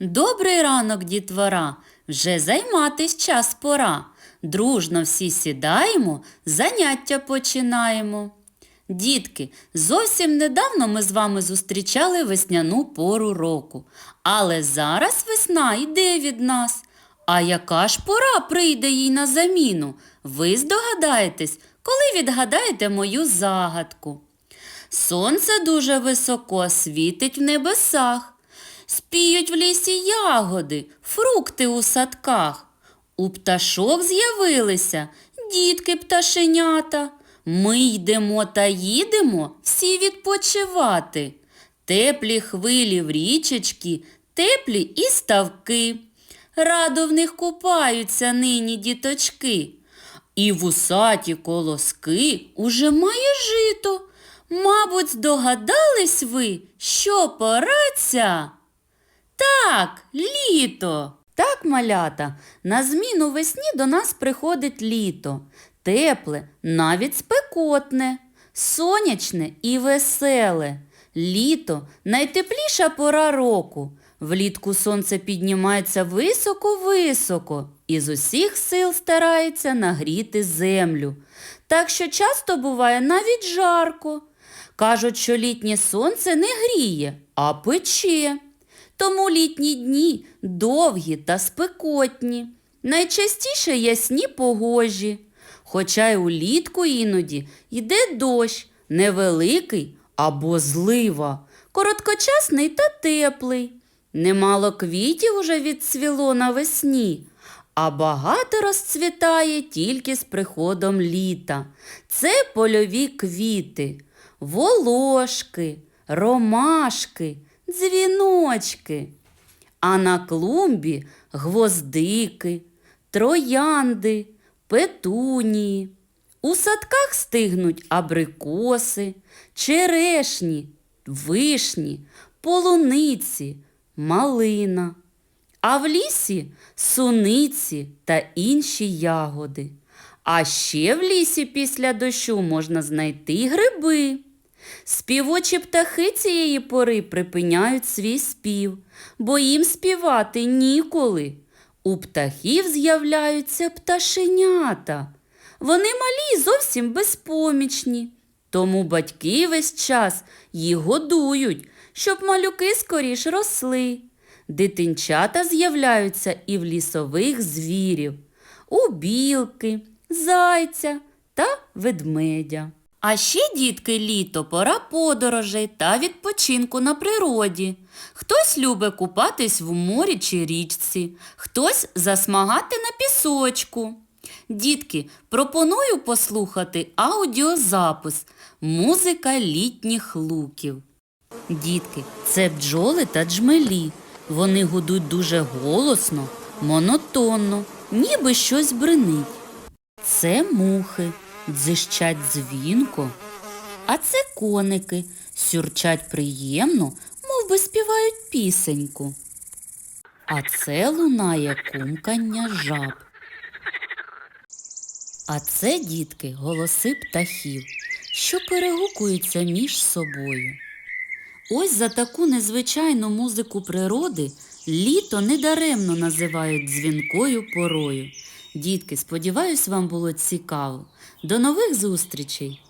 Добрий ранок, дітвора, вже займатись час пора. Дружно всі сідаємо, заняття починаємо. Дітки, зовсім недавно ми з вами зустрічали весняну пору року. Але зараз весна йде від нас. А яка ж пора прийде їй на заміну? Ви здогадаєтесь, коли відгадаєте мою загадку. Сонце дуже високо світить в небесах. Спіють в лісі ягоди, фрукти у садках. У пташок з'явилися дітки пташенята. Ми йдемо та їдемо всі відпочивати. Теплі хвилі в річечки, теплі і ставки. Радо в них купаються нині діточки. І вусаті колоски уже має жито. Мабуть, здогадались ви, що пора ця? Так, літо. Так, малята, на зміну весні до нас приходить літо. Тепле, навіть спекотне, сонячне і веселе. Літо найтепліша пора року. Влітку сонце піднімається високо-високо і з усіх сил старається нагріти землю. Так що часто буває навіть жарко. Кажуть, що літнє сонце не гріє, а пече. Тому літні дні довгі та спекотні, найчастіше ясні погожі. Хоча й улітку іноді йде дощ, невеликий або злива, короткочасний та теплий. Немало квітів уже відцвіло навесні, а багато розцвітає тільки з приходом літа. Це польові квіти, волошки, ромашки, дзвіночки. А на клумбі гвоздики, троянди, петунії. У садках стигнуть абрикоси, черешні, вишні, полуниці, малина. А в лісі суниці та інші ягоди. А ще в лісі після дощу можна знайти гриби. Співочі птахи цієї пори припиняють свій спів, бо їм співати ніколи. У птахів з'являються пташенята. Вони малі й зовсім безпомічні. Тому батьки весь час їх годують, щоб малюки скоріш росли. Дитинчата з'являються і в лісових звірів, у білки, зайця та ведмедя. А ще, дітки, літо пора подорожей та відпочинку на природі. Хтось любить купатись в морі чи річці, хтось засмагати на пісочку. Дітки, пропоную послухати аудіозапис Музика літніх луків. Дітки, це бджоли та джмелі. Вони гудуть дуже голосно, монотонно, ніби щось бринить. Це мухи, дзищать дзвінко, а це коники, сюрчать приємно, мов би співають пісеньку. А це лунає кумкання жаб. А це, дітки, голоси птахів, що перегукуються між собою. Ось за таку незвичайну музику природи літо недаремно називають дзвінкою порою. Дітки, сподіваюсь, вам було цікаво. До нових зустрічей!